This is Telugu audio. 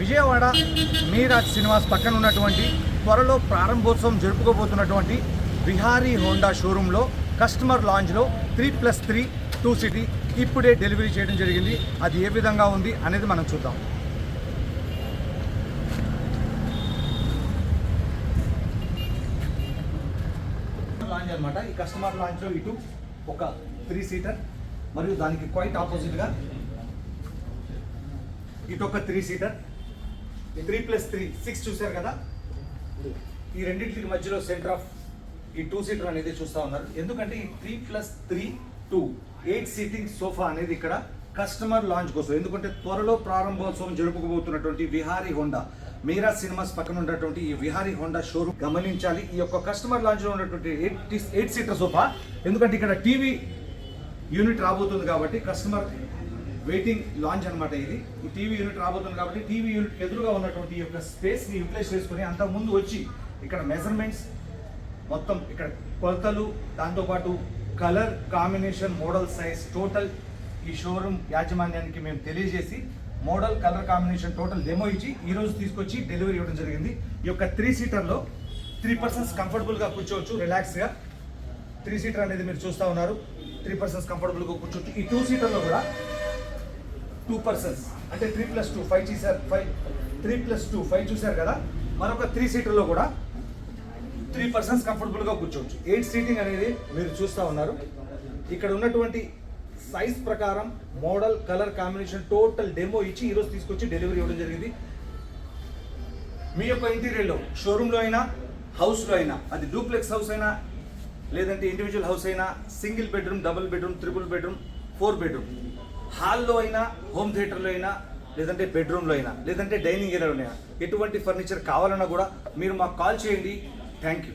విజయవాడ మీరాజ్ సినిమాస్ పక్కన ఉన్నటువంటి త్వరలో ప్రారంభోత్సవం జరుపుకోబోతున్నటువంటి విహారీ హోండా షోరూంలో customer లాంజ్లో three plus three two seater ఇప్పుడే డెలివరీ చేయడం జరిగింది. అది ఏ విధంగా ఉంది అనేది మనం చూద్దాం. లాంజ్ అనమాట ఈ కస్టమర్ లాంచ్లో ఇటు ఒక త్రీ సీటర్ మరియు దానికి క్వైట్ ఆపోజిట్గా ఇటు ఒక three seater. Three plus three six చూశారు కదా? ఈ రెండింటికి మధ్యలో సెంటర్ ఆఫ్ ఈ టూ సీటర్ అనేది చూస్తా ఉన్నారు. ఎందుకంటే ఈ three plus three two eight seating sofa అనేది ఇక్కడ కస్టమర్ లాంచ్ కోసం ఎందుకంటే త్వరలో ప్రారంభోత్సవం జరుపుకోబోతున్నటువంటి విహారీ హోండా మీరా సినిమాస్ పక్కన ఉన్నటువంటి ఈ విహారీ హోండా షోరూమ్ గమనించాలి. ఈ యొక్క కస్టమర్ లాంచ్లో ఉన్నటువంటి ఎయిట్ ఎయిట్ సీటర్ సోఫా ఎందుకంటే ఇక్కడ టీవీ యూనిట్ రాబోతుంది కాబట్టి కస్టమర్ వెయిటింగ్ లాంచ్ అన్నమాట ఇది. ఈ టీవీ యూనిట్ రాబోతుంది కాబట్టి టీవీ యూనిట్ ఎదురుగా ఉన్నటువంటి ఈ యొక్క స్పేస్ని యూటిలైజ్ చేసుకుని అంత ముందు వచ్చి ఇక్కడ మెజర్మెంట్స్ మొత్తం ఇక్కడ కొలతలు దాంతోపాటు colour combination model size total ఈ షోరూమ్ యాజమాన్యానికి మేము తెలియజేసి model colour combination total demo ఇచ్చి ఈ రోజు తీసుకొచ్చి డెలివరీ ఇవ్వడం జరిగింది. ఈ యొక్క త్రీ సీటర్లో త్రీ పర్సన్స్ కంఫర్టబుల్గా కూర్చోవచ్చు రిలాక్స్గా త్రీ సీటర్ అనేది మీరు చూస్తూ ఉన్నారు. త్రీ పర్సన్స్ కంఫర్టబుల్గా కూర్చోవచ్చు. ఈ టూ సీటర్లో కూడా టూ పర్సన్స్. అంటే త్రీ ప్లస్ టూ ఫైవ్ చూసారు five three plus two five చూసారు కదా? మరొక త్రీ సీటర్లో కూడా త్రీ పర్సన్స్ కంఫర్టబుల్గా కూర్చోవచ్చు. ఎయిట్ సీటింగ్ అనేది మీరు చూస్తూ ఉన్నారు. ఇక్కడ ఉన్నటువంటి సైజ్ ప్రకారం model colour combination total demo ఇచ్చి ఈరోజు తీసుకొచ్చి డెలివరీ ఇవ్వడం జరిగింది. మీ యొక్క ఇంటీరియర్లో షోరూంలో అయినా హౌస్లో అయినా అది డూప్లెక్స్ హౌస్ అయినా లేదంటే ఇండివిజువల్ హౌస్ అయినా single bedroom double bedroom triple bedroom four bedroom హాల్లో అయినా హోమ్ థియేటర్లో అయినా లేదంటే బెడ్రూమ్లో అయినా లేదంటే డైనింగ్ ఏరియాలో అయినా ఎటువంటి ఫర్నిచర్ కావాలన్నా కూడా మీరు మాకు కాల్ చేయండి. Thank you.